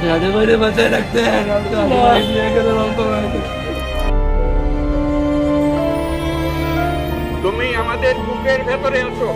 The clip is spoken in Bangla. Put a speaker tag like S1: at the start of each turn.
S1: ভাই রে বাঁচায় রাখতেন।
S2: তুমি আমাদের বুকের ভেতরে আছো